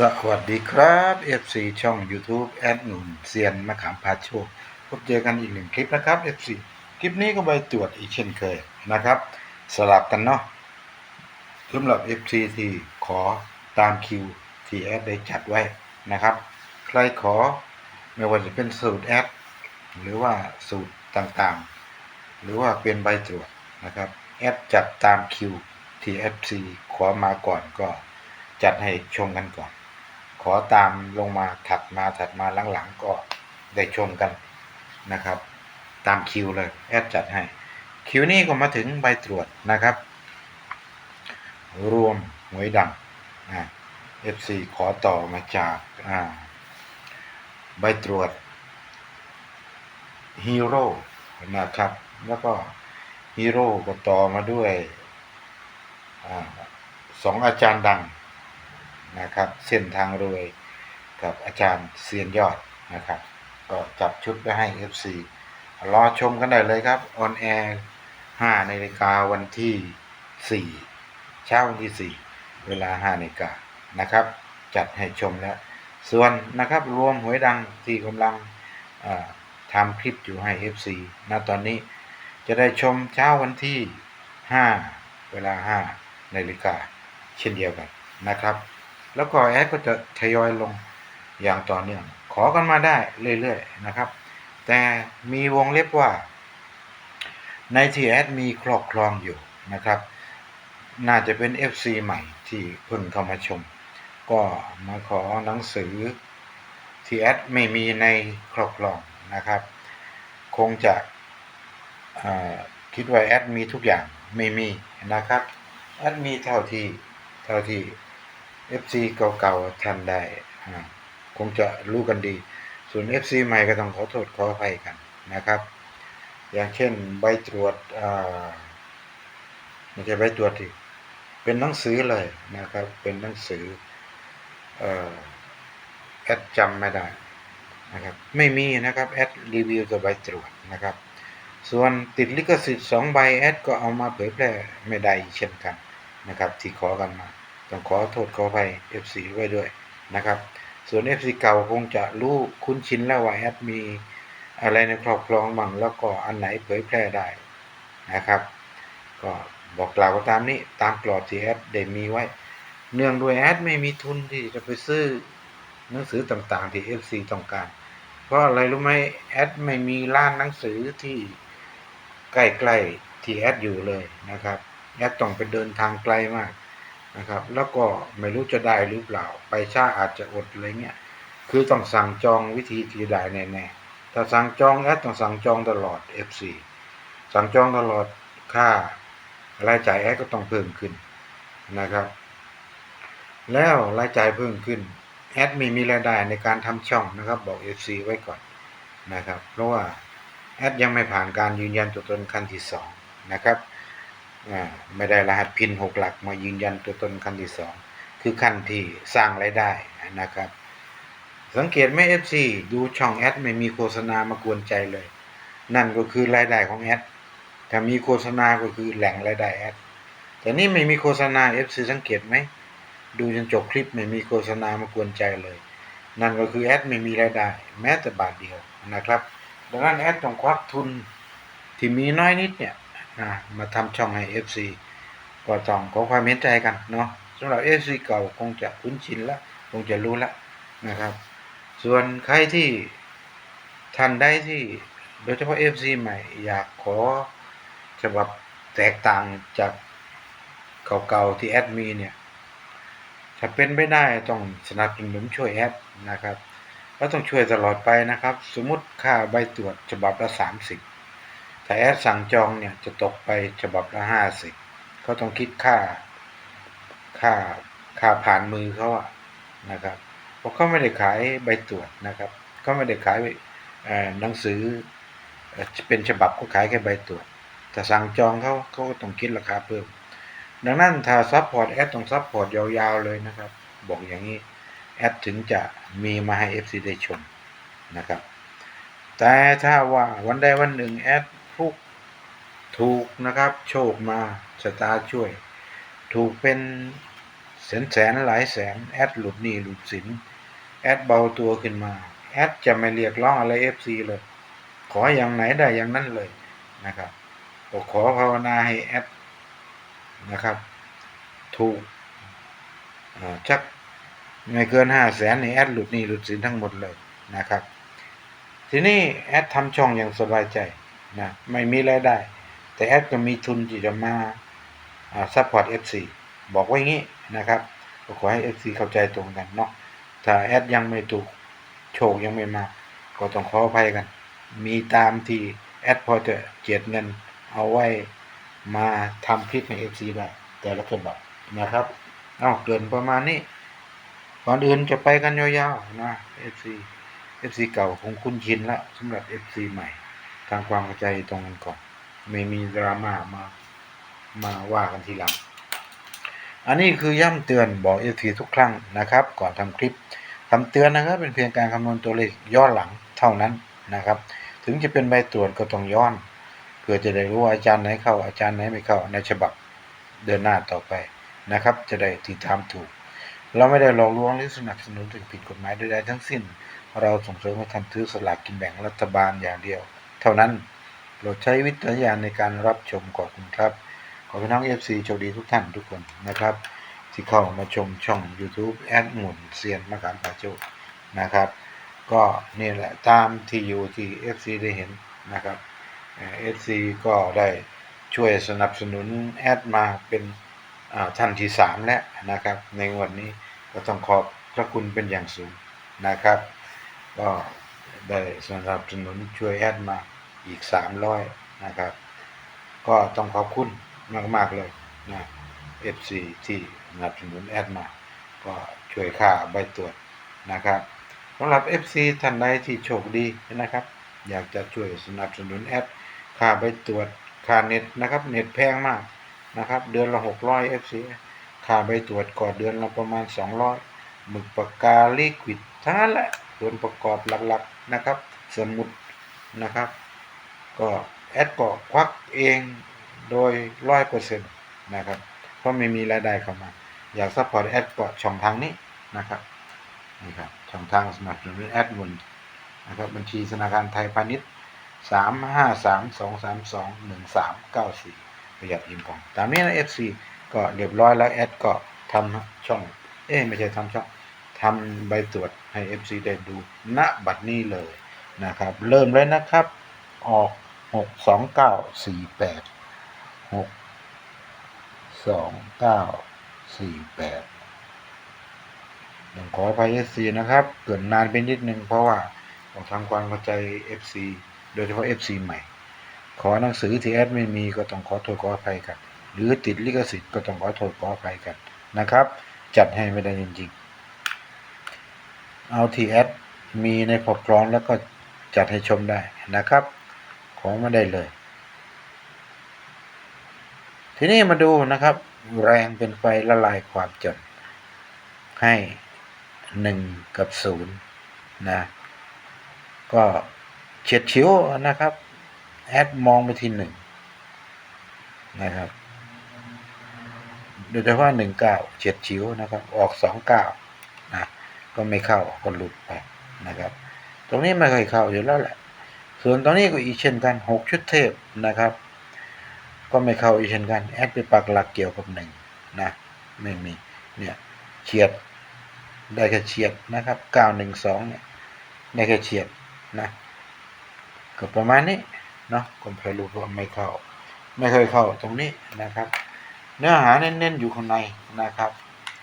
สวัสดีครับ FC ช่อง YouTube แอดหนุนเซียนมะขามพาโชคพบเจอกันอีกหนึ่งคลิปนะครับ FC คลิปนี้ก็ไปตรวจอีกเช่นเคยนะครับ สลับกันเนาะสำหรับ FC ที่ขอตามคิวที่แอดได้จัดไว้นะครับ ใครขอไม่ว่าจะเป็นสูตรแอดหรือว่าสูตรต่างๆ หรือว่าเป็นใบตรวจนะครับแอดจัดตามคิวที่ FC ขอมาก่อนก็จัดให้ชมกันก่อน อตามลงมาถัดมาถัดมาหลังๆก็ได้ชมกันนะครับ ตามคิวเลยแอดจัดให้ คิวนี้ก็มาถึงใบตรวจนะครับ รวมหวยดำอ่า FC ขอต่อมาจากใบตรวจฮีโร่นะครับ แล้วก็ฮีโร่ก็ต่อมาด้วยอสองอาจารย์ดัง นะครับ เส้นทางรวยกับอาจารย์เซียนยอดนะครับ ก็จับชุดไปให้ FC รอชมกันได้เลยครับออนแอร์5นาฬิกาวันที่ 4 เช้าวันที่ 4 เวลา5นาฬิกานะครับ จัดให้ชมแล้ว ส่วนนะครับรวมหวยดังที่กำลังทำคลิปอยู่ให้ FC ณตอนนี้จะได้ชมเช้าวันที่ 5 เวลา 5นาฬิกาเช่นเดียวกันนะครับ แล้วก็แอดก็จะทยอยลงอย่างต่อเนื่อง ขอกันมาได้เรื่อยๆนะครับ แต่มีวงเล็บว่า ในที่แอดมีครอบครองอยู่นะครับ น่าจะเป็น FC ใหม่ที่เพิ่งเข้ามาชม ก็มาขอหนังสือที่แอดไม่มีในครอบครองนะครับ คงจะคิดว่าแอดมีทุกอย่างไม่มีนะครับแอดมีเท่าที่เท่าที่ FC เก่าๆท่านได้ คงจะรู้กันดี ส่วน FC ใหม่ก็ต้องขอโทษขออภัยกันนะครับ อย่างเช่นใบตรวจไม่ใช่ใบตรวจที่เป็นหนังสือเลยนะครับ เป็นหนังสือเอแอดจำไม่ได้นะครับ ไม่มีนะครับแอดรีวิวตัวใบตรวจนะครับ ส่วนติดลิขสิทธิ์สองใบแอดก็เอามาเผยแพร่ไม่ได้เช่นกันนะครับ ที่ขอกันมา ต้องขอโทษขออภัย FC ไว้ด้วยนะครับ ส่วน FC เก่าคงจะรู้คุ้นชินแล้วว่าแอดมีอะไรในครอบครองบ้างแล้วก็อันไหนเผยแพร่ได้นะครับ ก็บอกกล่าวก็ตามนี้ตามกรอบที่แอดได้มีไว้ เนื่องด้วยแอดไม่มีทุนที่จะไปซื้อหนังสือต่างๆที่ FC ต้องการ เพราะอะไรรู้ไหมแอดไม่มีร้านหนังสือที่ใกล้ๆที่แอดอยู่เลยนะครับแอดต้องไปเดินทางไกลมาก นะครับ แล้วก็ไม่รู้จะได้หรือเปล่า ไปช้าอาจจะอดอะไรเงี้ย คือต้องสั่งจองวิธีที่ได้แน่ๆถ้าสั่งจองแอดต้องสั่งจองตลอด FC สั่งจองตลอดค่ารายจ่ายแอดก็ต้องเพิ่มขึ้นนะครับ แล้วรายจ่ายเพิ่มขึ้นแอดม่มีรายได้ในการทำช่องนะครับ บอก FC ไว้ก่อนนะครับ เพราะว่าแอดยังไม่ผ่านการยืนยันตัวตนขั้นที่สองนะครับ ไม่ได้รหัสพินหกหลักมายืนยันตัวตนขั้นที่สองคือขั้นที่สร้างรายได้นะครับ สังเกตไหม FC ดูช่องแอดไม่มีโฆษณามากวนใจเลย นั่นก็คือรายได้ของแอดถ้ามีโฆษณาก็คือแหล่งรายได้แอดแต่นี่ไม่มีโฆษณา FC สังเกตไหมดูจนจบคลิปไม่มีโฆษณามากวนใจเลย นั่นก็คือแอดไม่มีรายได้ แม้แต่บาทเดียวนะครับ ดังนั้นแอดต้องควักทุนที่มีน้อยนิดเนี่ย นะมาทำช่องให้ FC ก็ต้องขอความเห็นใจกันเนาะสำหรับ FC เก่าคงจะคุ้นชินแล้วคงจะรู้แล้วนะครับ ส่วนใครที่ท่านใดที่โดยเฉพาะ FC ใหม่ อยากขอฉบับแตกต่างจากเก่าๆที่แอดมีเนี่ยถ้าเป็นไม่ได้ต้องสนับสนุนช่วยแอดนะครับแล้วต้องช่วยตลอดไปนะครับ สมมุติค่าใบตรวจฉบับละ30ถ้า แอดสั่งจองเนี่ยจะตกไปฉบับละ50เขาต้องคิดค่า ค่า ค่าผ่านมือเขาอะนะครับ เพราะเขาไม่ได้ขายใบตรวจนะครับเขาไม่ได้ขายอ่อหนังสือเป็นฉบับเขาขายแค่ใบตรวจ แต่สั่งจองเขาเขาก็ต้องคิดราคาเพิ่ม ดังนั้นถ้าซัพพอร์ตแอดต้องซัพพอร์ตยาวๆเลยนะครับ บอกอย่างนี้แอดถึงจะมีมาให้ FC ได้ชมนะครับ แต่ถ้าว่าวันใดวันหนึ่งแอด ถูกนะครับ โชคมาชะตาช่วย ถูกเป็นแสนแสนหลายแสน แอดหลุดหนี้หลุดสิน แอดเบาตัวขึ้นมา แอดจะไม่เรียกร้องอะไร FC เลย ขออย่างไหนได้อย่างนั้นเลยนะครับก็ขอภาวนาให้แอดนะครับ ถูกชักไม่เกินห้าแสนในแอดหลุดหนี้หลุดสินทั้งหมดเลยนะครับ ทีนี้แอดทำช่องอย่างสบายใจนะไม่มีรายได้ แต่แอดก็มีทุนที่จะมาซัพพอร์ต FC บอกไว้งี้นะครับก็ขอให้ FC เข้าใจตรงกันเนาะถ้าแอดยังไม่ถูกโชคยังไม่มา ก็ต้องขออภัยกัน มีตามที่แอดพอจะเจียดเงินเอาไว้มาทำคลิปใน FC ได้แต่ละฉบับนะครับเอาเกินประมาณนี้ก่อนอื่นจะไปกันยาวๆนะ FC FC เอฟซีเก่าคงคุ้นชินแล้วสำหรับ FC ใหม่ทางความเข้าใจตรงกันก่อน ไม่มีดราม่ามามาว่ากันทีหลัง อันนี้คือย้ำเตือนบอก FC ทุกครั้งนะครับ ก่อนทำคลิปคำเตือนนะครับเป็นเพียงการคำนวณตัวเลขย้อนหลังเท่านั้นนะครับ ถึงจะเป็นใบตรวจก็ต้องย้อนเพื่อจะได้รู้ว่าอาจารย์ไหนเข้าอาจารย์ไหนไม่เข้าในฉบับเดินหน้าต่อไปนะครับ จะได้ติดตามถูก เราไม่ได้หลอกลวงหรือสนับสนุนถึงผิดกฎหมายใดๆทั้งสิ้น เราส่งเสริมให้ท่านซื้อสลากกินแบ่งรัฐบาลอย่างเดียว เท่านั้น โปรดใช้วิจารณญาณในการรับชมขอบคุณครับ ขอพี่น้อง FC โชคดีทุกท่านทุกคนนะครับ ที่เข้ามาชมช่อง YouTube แอดหมุนเซียนมะขามปาโจนะครับ ก็นี่แหละตามที่อยู่ที่ FC ได้เห็นนะครับเอ่อ FC ก็ได้ช่วยสนับสนุนแอดมาเป็นท่านที่3แล้วนะครับ ในวันนี้ก็ต้องขอบพระคุณเป็นอย่างสูงนะครับ ก็ได้สนับสนุนช่วยแอดมา อีก300นะครับ ก็ต้องขอบคุณมาก ๆ เลยนะ FC ที่สนับสนุนแอดมา ก็ช่วยค่าใบตรวจนะครับสำหรับ FC ท่านใดที่โชคดีนะครับ อยากจะช่วยสนับสนุนแอดค่าใบตรวจค่าเน็ตนะครับ เน็ตแพงมากนะครับ เดือนละ600 FC ค่าใบตรวจก็เดือนละประมาณ200หมึกปากกาลิควิดทั้งนั้นแหละส่วนประกอบหลักๆนะครับ สมุดนะครับ ก็แอดก็ควักเองโดยร้อยเปอร์เซ็นต์นะครับเพราะไม่มีรายได้เข้ามา อยากซัพพอร์ตแอดก็ช่องทางนี้นะครับนี่ครับช่องทางสมัครสนุนแอดมุนนะครับบัญชีธนาคารไทยพาณิชย์สามห้าสามสองสามสองหนึ่งสามเก้าสี่ประหยัดอินกองตามนี้นะเอฟซีก็เรียบร้อยแล้วแอดก็ทำช่อง เอ้ไม่ใช่ทำช่องทำใบตรวจให้ FC ได้ดูณบัดนี้เลยนะครับ เริ่มเลยนะครับ ออก หกสองเก้าสี่แปดหกสองเก้าสี่แปดต้องขออภัย FC นะครับ เกิดนานไปนิดนึงเพราะว่าต้องทำความเข้าใจ FC โดยเฉพาะ FC ใหม่ ขอหนังสือที่แอดไม่มีก็ต้องขอโทษขออภัยกัน หรือติดลิขสิทธิ์ก็ต้องขอโทษขออภัยกันนะครับ จัดให้ไม่ได้จริงๆ เอาที่แอดมีในครอบครองแล้วก็จัดให้ชมได้นะครับ ของมาได้เลย ทีนี้มาดูนะครับ แรงเป็นไฟละลายความจน ให้หนึ่งกับศูนย์นะ ก็เฉียดฉิวนะครับ แอดมองไปที่หนึ่งนะครับโดยเฉพาะหนึ่งเก้าเฉียดฉิวนะครับ ออกสองเก้านะก็ไม่เข้าก็หลุดไปนะครับ ตรงนี้ไม่เคยเข้าอยู่แล้วแหละ ส่วนตรงนี้ก็อีกเช่นกันหกชุดเทพนะครับ ก็ไม่เข้าอีกเช่นกัน แอดไปปักหลักเกี่ยวกับหนึ่งนะไม่มีเนี่ยเฉียดได้แค่เฉียดนะครับเก้าหนึ่งสองเนี่ยได้แค่เฉียดนะก็ประมาณนี้เนาะก็พรู้ว่าไม่เข้า ไม่เคยเข้าตรงนี้นะครับ เนื้อหาเน้นๆอยู่ข้างในนะครับ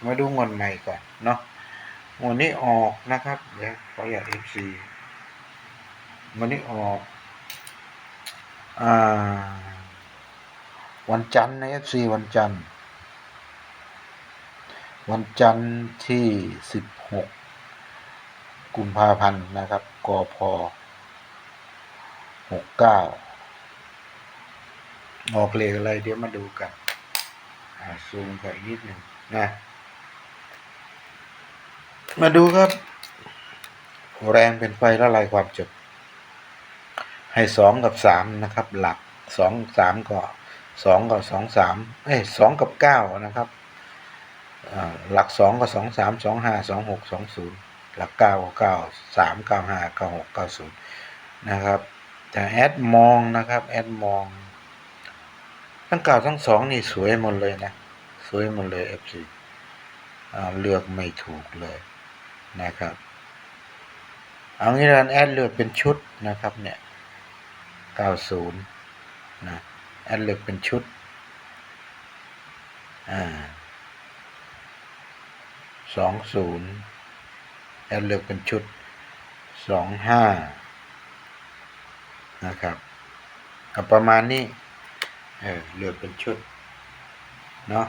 มาดูงวดใหม่ก่อนเนาะงวดนี้ออกนะครับเดี๋ยวขออยากเอฟซี วันนี้ออกอวันจันทร์ในเอฟซีวันจันทร์ วันจันทร์ที่สิบหกกุมภาพันธ์นะครับ กพหกเก้าออกเลขอะไรเดี๋ยวมาดูกันซูมไปอีกนิดหนึ่งนะ มาดูครับ แรงเป็นไฟละลายความจบ ให้สองกับสามนะครับ หลักสองสามก็สองกับสองสามเอ้สองกับเก้านะครับหลักสองก็สองสามสองห้าสองหกสองศูนย์หลักเก้าก็เก้าสามเก้าห้าเก้าหกเก้าศูนย์นะครับแต่แอดมองนะครับแอดมอง ทั้งเก่าทั้งสองนี่สวยหมดเลยนะ สวยหมดเลย FC อ่าเลือกไม่ถูกเลยนะครับ เอางี้แล้วแอดเลือกเป็นชุดนะครับเนี่ย 90นะแอดเลือกเป็นชุดอ่า20แอดเลือกเป็นชุด 25 นะครับเอาประมาณนี้เออเลือกเป็นชุด เนาะ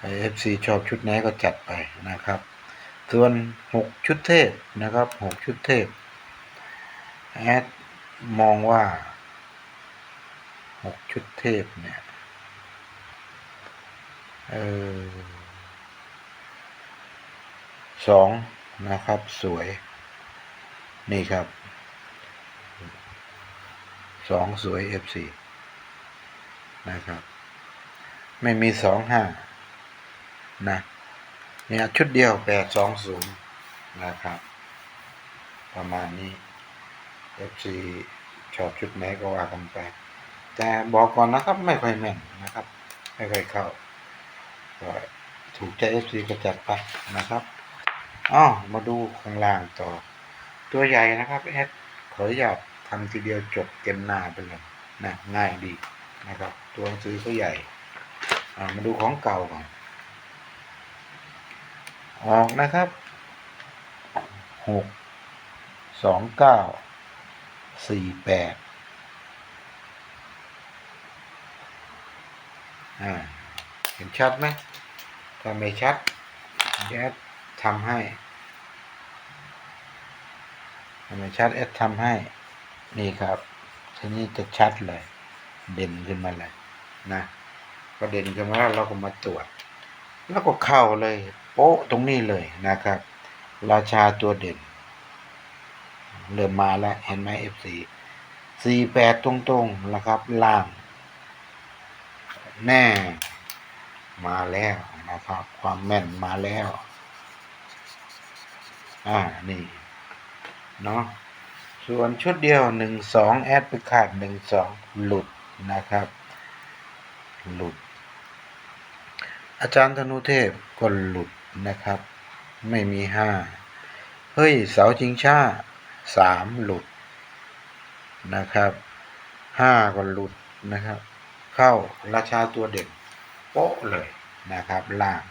เอฟซีชอบชุดไหนก็จัดไปนะครับ ส่วนหกชุดเทพนะครับหกชุดเทพแอด มองว่าหกชุดเทพเนี่ยเออสองนะครับสวย นี่ครับสองสวย F4 นะครับ ไม่มีสองห้านะเนี่ยชุดเดียวแปดสองศูนย์นะครับ ประมาณนี้ FC ชอบชุดไหนก็ว่ากันไป แต่บอกก่อนนะครับไม่ค่อยแม่นนะครับ ไม่ค่อยเข้าก็ถูกใจ FC ก็จัดไปนะครับอ้าวมาดูข้างล่างต่อ ตัวใหญ่นะครับแอดขออนุญาตทำทีเดียวจบเต็มหน้าไปเลยนะง่ายดีนะครับ ตัวหนังสือก็ใหญ่มาดูของเก่าก่อนออกนะครับหกสองเก้า สี่แปดอ่าเห็นชัดไหมถ้าไม่ชัดแอดทำให้ถ้าไม่ชัดแอดทำให้ นี่ครับ ทีนี้จะชัดเลย เด่นขึ้นมาเลยนะพอเด่นขึ้นมาแล้วเราก็มาตรวจ แล้วก็เข้าเลย โป๊ะตรงนี้เลยนะครับ ราชาตัวเด่น เริ่มมาแล้ว เห็นไหม F4 สี่แปดตรงๆนะครับ ล่าง แน่ มาแล้วนะครับ ความแม่นมาแล้ว อ่า นี่ เนาะส่วนชุดเดียวหนึ่งสองแอดไปขาดหนึ่งสองหลุดนะครับ หลุด อาจารย์ธนุเทพก็หลุดนะครับ ไม่มีห้าเฮ้ย เสาชิงชา สามหลุดนะครับห้าก็หลุดนะครับ เข้าราชาตัวเด่นโป๊ะเลยนะครับล่าง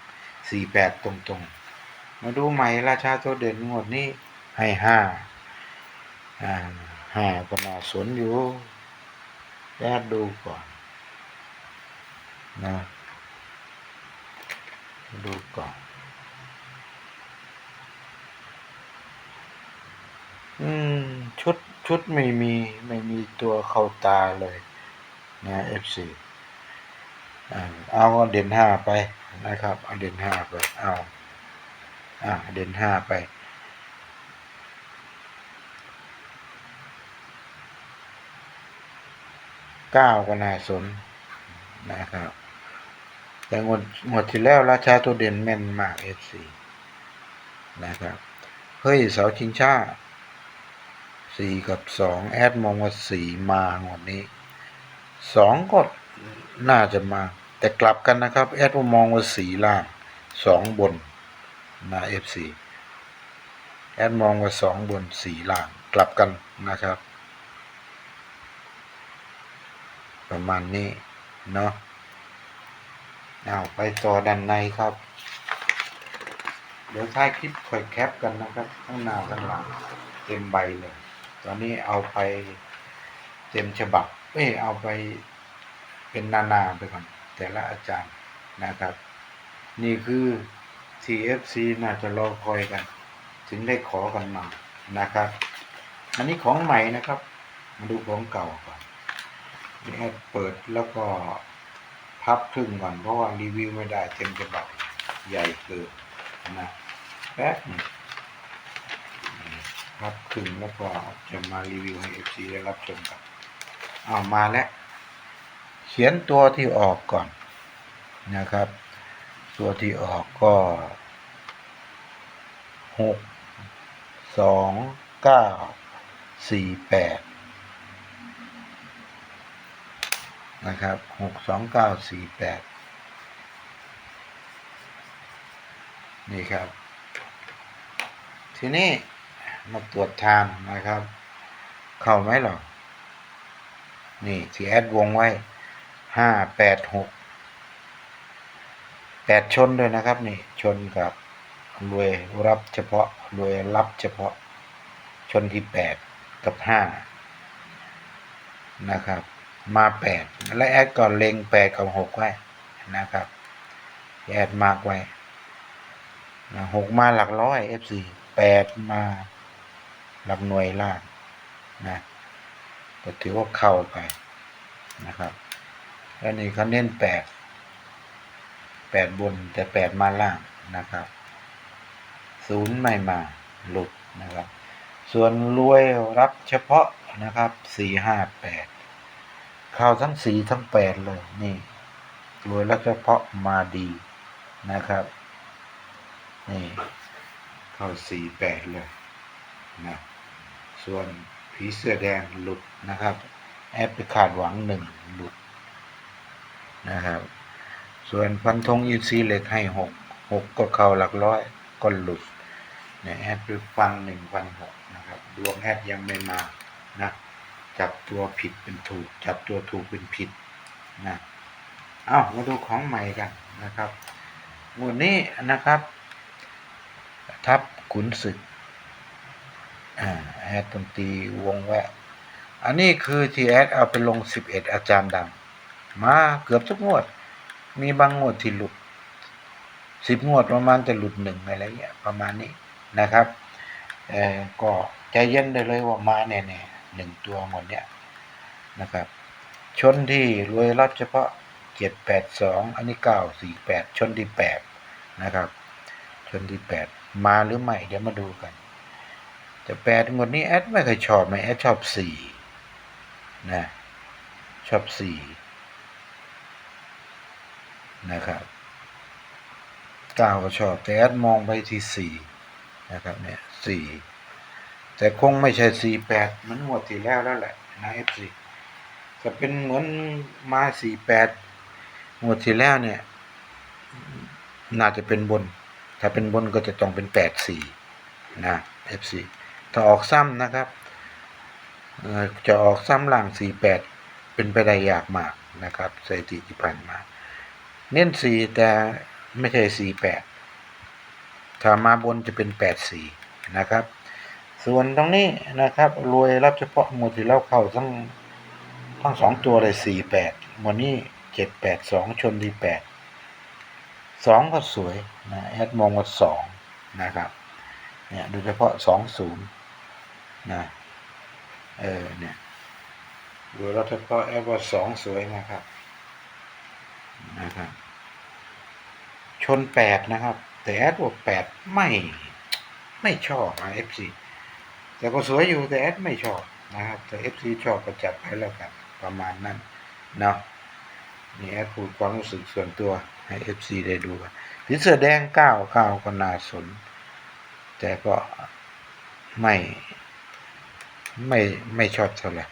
สี่แปดตรงๆ มาดูใหม่ราชาตัวเด่นงวดนี้ให้ห้าห้าก็น่าสนอยู่แยกดูก่อนนะดูก่อน อืม ชุดชุดไม่มีไม่มีตัวเข้าตาเลยนะ FC อ่าเอาเด่นห้าไปนะครับ เอาเด่นห้าไป เอาอ่าเด่นห้าไป เก้าก็น่าสนนะครับ แต่งวดงวดที่แล้วราชาตัวเด่นแม่นมาก FC นะครับ เฮ้ยเสาชิงชา สี่กับสองแอดมองว่าสี่มางวดนี้สองก็น่าจะมา แต่กลับกันนะครับ แอดมองว่าสี่ล่างสองบนนะ FC แอดมองว่าสองบนสี่ล่างกลับกันนะครับ ประมาณนี้ เนาะเอาไปต่อด้านในครับ เดี๋ยวท้ายคลิปค่อยแคปกันนะครับ ข้างหน้าข้างหลังเต็มใบเลย ตอนนี้เอาไปเต็มฉบับ เอ้ยเอาไปเป็นนานาไปก่อน แต่ละอาจารย์นะครับ นี่คือ TFC น่าจะรอคอยกัน ถึงได้ขอกันมานะครับ อันนี้ของใหม่นะครับ มาดูของเก่าก่อนนี่แอดเปิดแล้วก็พับครึ่งก่อน เพราะว่ารีวิวไม่ได้เต็มฉบับใหญ่เกินนะแป๊บนึง พับครึ่งแล้วก็จะมารีวิวให้ FC ได้รับชมกันเอามาแล้ว เขียนตัวที่ออกก่อนนะครับ ตัวที่ออกก็หกสองเก้าสี่แปดนะครับหกสองเก้าสี่แปดนี่ครับ ทีนี้ มาตรวจทานนะครับ เข้าไหมหรอ นี่ที่แอดวงไว้ห้าแปดหกแปดชนด้วยนะครับ นี่ชนกับรวยรับเฉพาะรวยรับเฉพาะ ชนที่แปดกับห้านะครับ มาแปดและแอดก่อนเล็งแปดกับหกไว้นะครับ แอดมากไว้หกมาหลักร้อย FC แปดมา หลักหน่วยล่างนะก็ถือว่าเข้าไปนะครับแล้วนี่เขาเน้นแปดแปดบนแต่แปดมาล่างนะครับศูนย์ไม่มาหลุดนะครับ ส่วนรวยรับเฉพาะนะครับสี่ห้าแปดเข้าทั้งสี่ทั้งแปดเลยนี่รวยรับเฉพาะมาดีนะครับนี่เข้าสี่แปดเลยนะ ส่วนผีเสื้อแดงหลุดนะครับ แอปไปขาดหวังหนึ่งหลุดนะครับ ส่วนพันธงอีซีเหล็กให้หกหกก็เข้าหลักร้อยก็หลุดเนี่ยแอดไปฟังหนึ่งพันหกนะครับดวงแอดยังไม่มานะจับตัวผิดเป็นถูก จับตัวถูกเป็นผิดนะเอามาดูของใหม่กันนะครับงวดนี้นะครับ ทับขุนศึก แอดดนตรีวงแวะ อันนี้คือที่แอดเอาไปลง11อาจารย์ดัง มาเกือบทุกงวด มีบางงวดที่หลุด10งวดประมาณจะหลุดหนึ่งอะไรเงี้ยประมาณนี้นะครับเอ่อก็ใจเย็นได้เลยว่ามาแน่ๆหนึ่งตัวหมดเนี้ยนะครับ ชนที่รวยรับเฉพาะ782อันนี้948ชนที่8นะครับ ชนที่8มาหรือไม่เดี๋ยวมาดูกัน แต่แปดงวดนี้แอดไม่เคยชอบไหมแอดชอบสี่นะชอบสี่นะครับเก้าก็ชอบแต่แอดมองไปที่สี่นะครับเนี่ยสี่แต่คงไม่ใช่สี่แปดเหมือนงวดที่แล้วแล้วแหละนะเอฟซีจะเป็นเหมือนมาสี่แปดงวดที่แล้วเนี่ย น่าจะเป็นบน ถ้าเป็นบนก็จะต้องเป็นแปดสี่นะเอฟซี ถ้าออกซ้ำนะครับ จะออกซ้ำล่าง48เป็นไปได้ยากมากนะครับสถิติที่ผ่านมา เน้น4แต่ไม่ใช่48ถ้ามาบนจะเป็น84นะครับ ส่วนตรงนี้นะครับรวยรับเฉพาะหมดที่เราเข้าทั้งทั้งสองตัวเลย48วันนี้782ชนที่8 2ก็สวยนะแอดมองว่า2นะครับเนี่ยโดยเฉพาะสองศูนย์ นะเออเนี่ยดูแล้วเฉพาะแอปว่าสองสวยนะครับนะครับ ชนแปดนะครับ แต่แอดว่าแปดไม่ไม่ชอบนะเอฟซีแต่ก็สวยอยู่แต่แอดไม่ชอบนะครับ แต่เอฟซีชอบก็จัดไปแล้วกัน ประมาณนั้นเนาะนี่แอดพูดความรู้สึกส่วนตัวให้เอฟซีได้ดูกันผีเสื้อแดงเก้าเก้าก็น่าสน แต่ก็ไม่ ไม่ไม่ชอบเท่าไหร่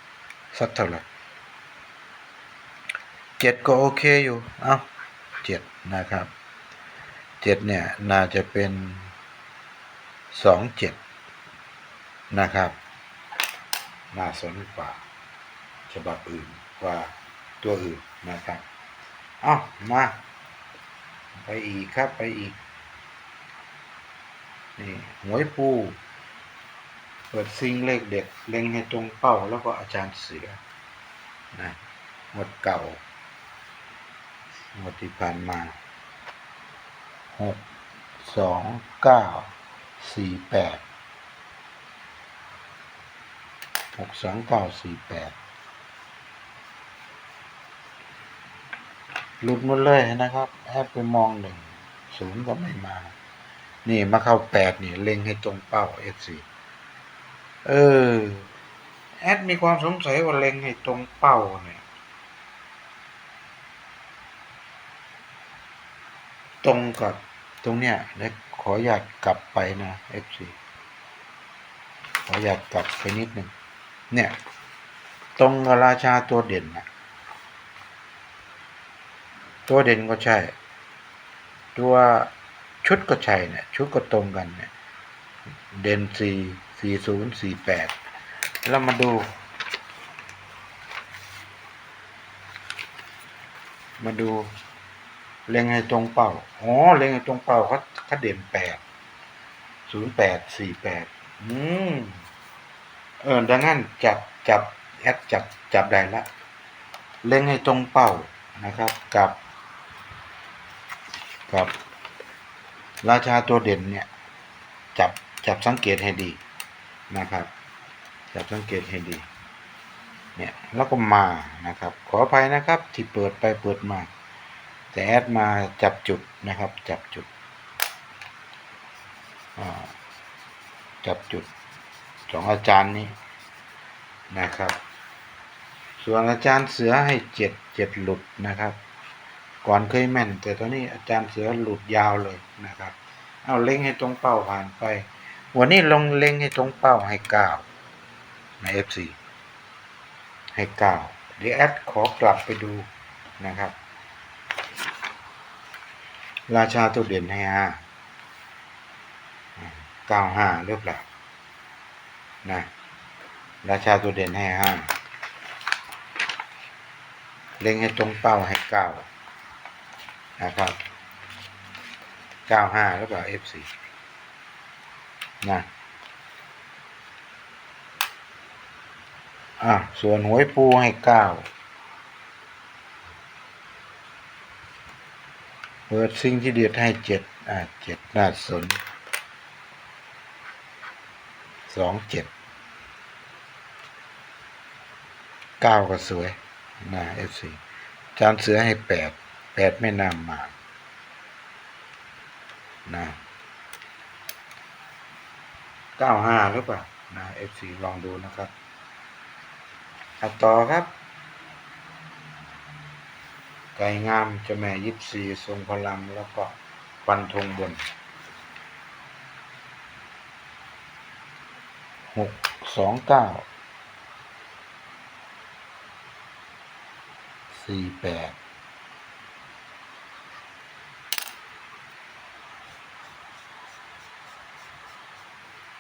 สักเท่าไหร่เจ็ดก็โอเคอยู่ เอาเจ็ดนะครับเจ็ดเนี่ย น่าจะเป็นสองเจ็ดนะครับ น่าสนกว่า ฉบับอื่นกว่าตัวอื่นนะครับเอามา ไปอีกครับไปอีก นี่หวยปู เปิดซิงเลขเด็ดเล็งให้ตรงเป้าแล้วก็อาจารย์เสือนะหมดเก่าหมดที่ผ่านมาหกสองเก้าสี่แปดหกสองเก้าสี่แปดหลุดหมดเลยนะครับแอปไปมองหนึ่งศูนย์ก็ไม่มา นี่มาเข้าแปดนี่เล็งให้ตรงเป้าเอฟซี เออ แอดมีความสงสัยว่าเล็งให้ตรงเป้าเนี่ยตรงกับตรงเนี้ยเดี๋ยวขออยากกลับไปนะ FC ขออยากกลับไปนิดหนึ่งเนี่ย ตรงกับราชาตัวเด่นนะตัวเด่นก็ใช่ ตัวชุดก็ใช่เนี่ยชุดก็ตรงกันเนี่ยเด่นสี่ สี่ศูนย์สี่แปดแล้วมาดู มาดู เล็งให้ตรงเป้าอ๋อเล็งให้ตรงเป้าเขาเขาเด่นแปดศูนย์แปดสี่แปดอืมเออดังนั้นจับจับแอดจับจับได้ละ เล็งให้ตรงเป้านะครับกับกับ ราชาตัวเด่นเนี่ย จับจับสังเกตให้ดี นะครับจับสังเกตให้ดีเนี่ยแล้วก็มานะครับ ขออภัยนะครับที่เปิดไปเปิดมา แต่แอดมาจับจุดนะครับ จับจุดจับจุดสองอาจารย์นี้นะครับ ส่วนอาจารย์เสือให้เจ็ดเจ็ดหลุดนะครับ ก่อนเคยแม่น แต่ตอนนี้อาจารย์เสือหลุดยาวเลยนะครับ เอาเล็งให้ตรงเป้าผ่านไป วันนี้ลองเล็งให้ตรงเป้าให้เก้าใน FC ให้เก้าเดี๋ยวแอดขอกลับไปดูนะครับ ราชาตัวเด่นให้ห้าเก้าห้าหรือเปล่านะราชาตัวเด่นให้ห้าเล็งให้ตรงเป้าให้เก้านะครับเก้าห้าหรือเปล่า F4 นะอะส่วนหวยปูให้เก้าเปิดสิ่งที่เด็ดให้เจ็ดอะเจ็ดน่าสนสองเจ็ดเก้าก็สวยนะเอฟซีจานเสือให้แปดแปดไม่นำมานะ เก้าห้าหรือเปล่านะเอฟซีลองดูนะครับอะต่อครับ ไก่งามจะแม่ยิปซีทรงพลังแล้วก็ฟันธงบนหกสองเก้าสี่แปด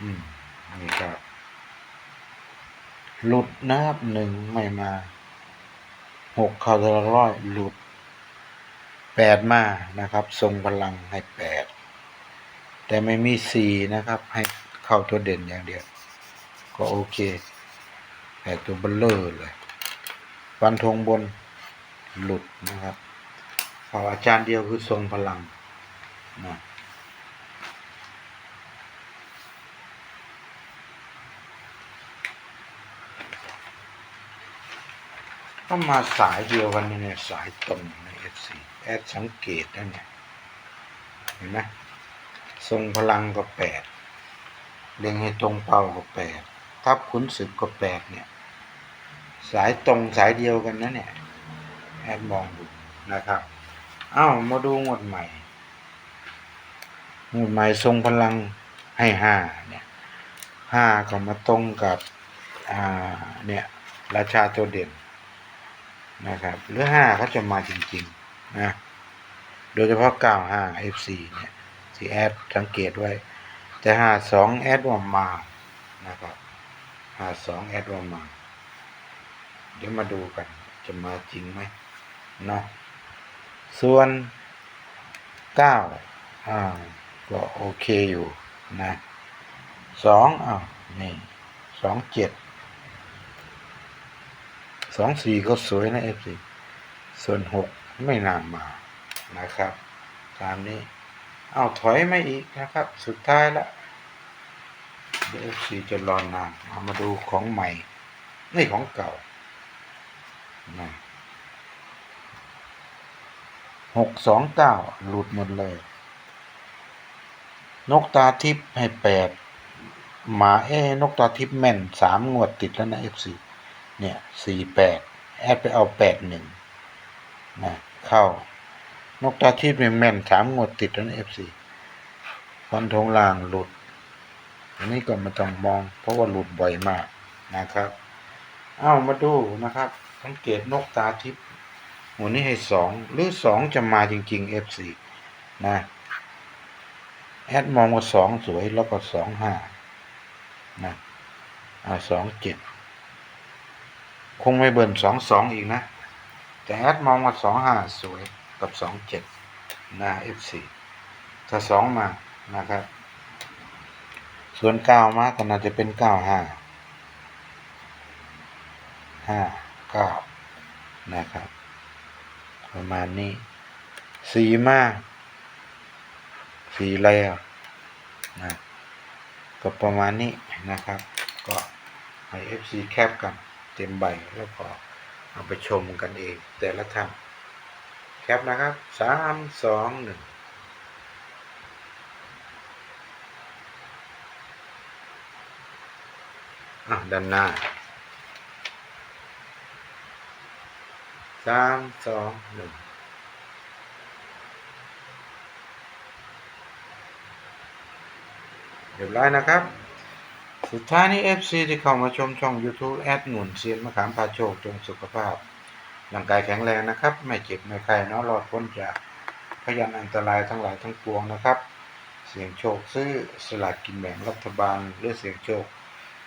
อืมนี่ครับหลุดนะครับหนึ่งไม่มาหกเข้าตัวละร้อยหลุดแปดมานะครับ ทรงพลังให้แปดแต่ไม่มีสี่นะครับ ให้เข้าตัวเด่นอย่างเดียว ก็โอเคแต่ตัวเบลเลอร์เลยฟันธงบนหลุดนะครับเขาอาจารย์เดียวคือทรงพลังนะ ก็มาสายเดียวกันนี่เนี่ยสายตรงใน F4 แอดสังเกตนะเนี่ยเห็นไหมทรงพลังก็แปดเล็งให้ตรงเป้าก็แปดทับขุนศึกก็แปดเนี่ย สายตรงสายเดียวกันนะเนี่ยแอดมองดูนะครับอ้าวมาดูงวดใหม่งวดใหม่ทรงพลังให้ห้าเนี่ยห้าก็มาตรงกับอ่าเนี่ยราชาตัวเด่น นะครับ หรือห้าเขาจะมาจริงๆนะโดยเฉพาะเก้าห้า FC เนี่ยที่แอดสังเกตไว้ แต่ห้าสองแอดว่ามานะครับห้าสองแอดว่ามา เดี๋ยวมาดูกันจะมาจริงไหมเนาะส่วนเก้าอ่าก็โอเคอยู่นะสองอ้าวนี่สองเจ็ด สองสี่ก็สวยนะเอฟซีส่วนหกไม่นามานะครับ ตามนี้ เอาถอยไมาอีกนะครับ สุดท้ายละเดี๋ยวเอฟซีจะรอนานเอามาดูของใหม่ นี่ของเก่าหกสองเก้าหลุดหมดเลย นกตาทิพย์ให้แปดหมาเอ้นกตาทิพย์แม่นสามงวดติดแล้วนะเอฟซี เนี่ยสี่แปดแอดไปเอาแปดหนึ่งนะเข้านกตาทิพย์เนี่ยแม่นสามงวดติดแล้นะเอฟซีฟันธงล่างหลุด อันนี้ก็ไม่ต้องมอง เพราะว่าหลุดบ่อยมากนะครับเอ้ามาดูนะครับ สังเกตนกตาทิพย์หัวนี้ให้สองหรือสองจะมาจริงๆ F4 นะแอดมองว่าสองสวยแล้วก็สองห้านะอ่าสองเจ็ด คงไม่เบิ่นสองสองอีกนะ แต่แอดมองว่าสองห้าสวยกับสองเจ็ดนะ F4 ถ้าสองมานะครับ ส่วนเก้ามาก็น่าจะเป็นเก้าห้าห้าเก้านะครับ ประมาณนี้สีมาสีแล้วนะก็ประมาณนี้นะครับ ก็ให้ FC แคปกัน เต็มใบแล้วก็เอาไปชมกันเองแต่ละท่านแคปนะครับสามสองหนึ่งด้านหน้าสามสองหนึ่งเรียบร้อยนะครับ สุดท้ายนี้ FC ที่เข้ามาชมช่อง YouTube แอดหนุนเซียนมะขามพาโชคจงสุขภาพร่างกายแข็งแรงนะครับ ไม่เจ็บไม่ไข้เนาะรอดพ้นจากพยานอันตรายทั้งหลายทั้งปวงนะครับ เสียงโชคซื้อสลากกินแบ่งรัฐบาลหรือเสียงโชค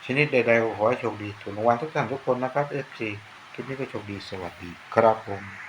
ชนิดใดๆก็ขอให้โชคดีถูกรางวัลทุกท่านทุกคนนะครับ FC คลิปนี้ก็โชคดีสวัสดีครับผม